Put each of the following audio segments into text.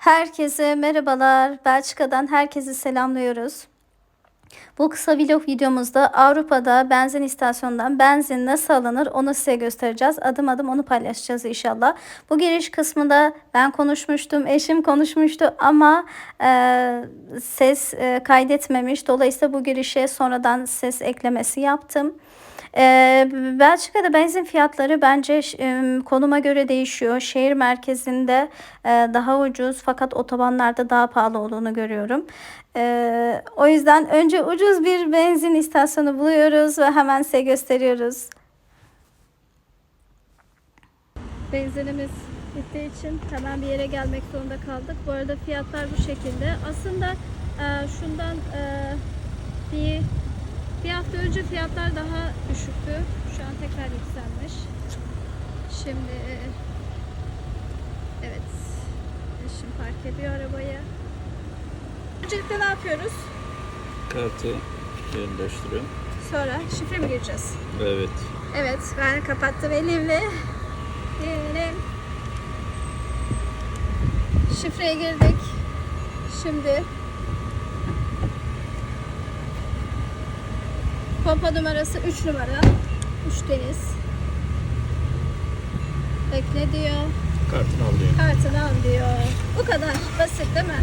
Herkese merhabalar. Belçika'dan herkesi selamlıyoruz. Bu kısa vlog videomuzda Avrupa'da benzin istasyonundan benzin nasıl alınır onu size göstereceğiz. Adım adım onu paylaşacağız inşallah. Bu giriş kısmında ben konuşmuştum, eşim konuşmuştu ama e, ses e, kaydetmemiş. Dolayısıyla bu girişe sonradan ses eklemesi yaptım. Ee, Belçika'da benzin fiyatları bence e, konuma göre değişiyor. Şehir merkezinde e, daha ucuz fakat otobanlarda daha pahalı olduğunu görüyorum. Ee, o yüzden önce ucuz bir benzin istasyonu buluyoruz ve hemen size gösteriyoruz. Benzinimiz bittiği için hemen bir yere gelmek zorunda kaldık. Bu arada fiyatlar bu şekilde. Aslında e, şundan hafta önce fiyatlar daha düşüktü. Şu an tekrar yükselmiş. Şimdi evet eşim park ediyor arabayı. Öncelikle ne yapıyoruz? Kartı yerleştiriyorum. Sonra şifre mi gireceğiz? Evet. Evet ben kapattım elimle. Diyelim. Şifreye girdik. Şimdi pompa numarası 3 numara. 3 deniz. Bekle diyor. Kartını alıyorum. Kartını al diyor. Bu kadar basit değil mi?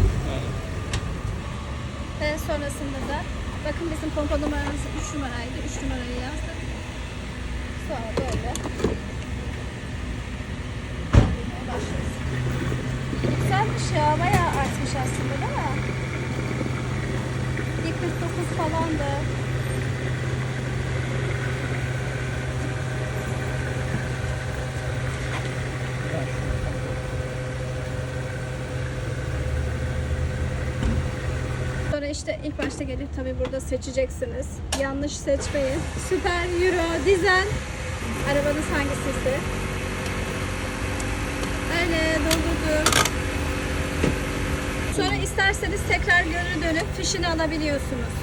Ve sonrasında da bakın bizim pompa numaramız 3 numaraydı. 3 numarayı yazdık. Sonra böyle. Güzelmiş ya. Bayağı artmış aslında değil mi? Bir 49 falandı. Sonra işte ilk başta gelip tabii burada seçeceksiniz. Yanlış seçmeyin. Süper, Euro, dizel. Arabanız hangisiyse. Öyle doldurdum. Sonra isterseniz tekrar geri dönüp fişini alabiliyorsunuz.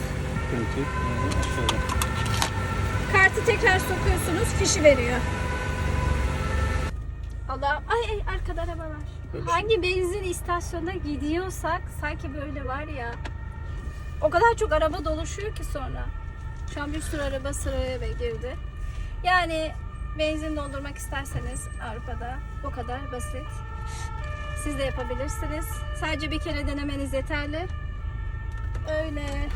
Kartı tekrar sokuyorsunuz, fişi veriyor. Allah, ay, ay arkada araba var. Hangi benzin istasyonuna gidiyorsak sanki böyle var ya. O kadar çok araba doluşuyor ki sonra. Şu an bir sürü araba sıraya girdi. Yani benzin doldurmak isterseniz Avrupa'da bu kadar basit. Siz de yapabilirsiniz. Sadece bir kere denemeniz yeterli. Öyle.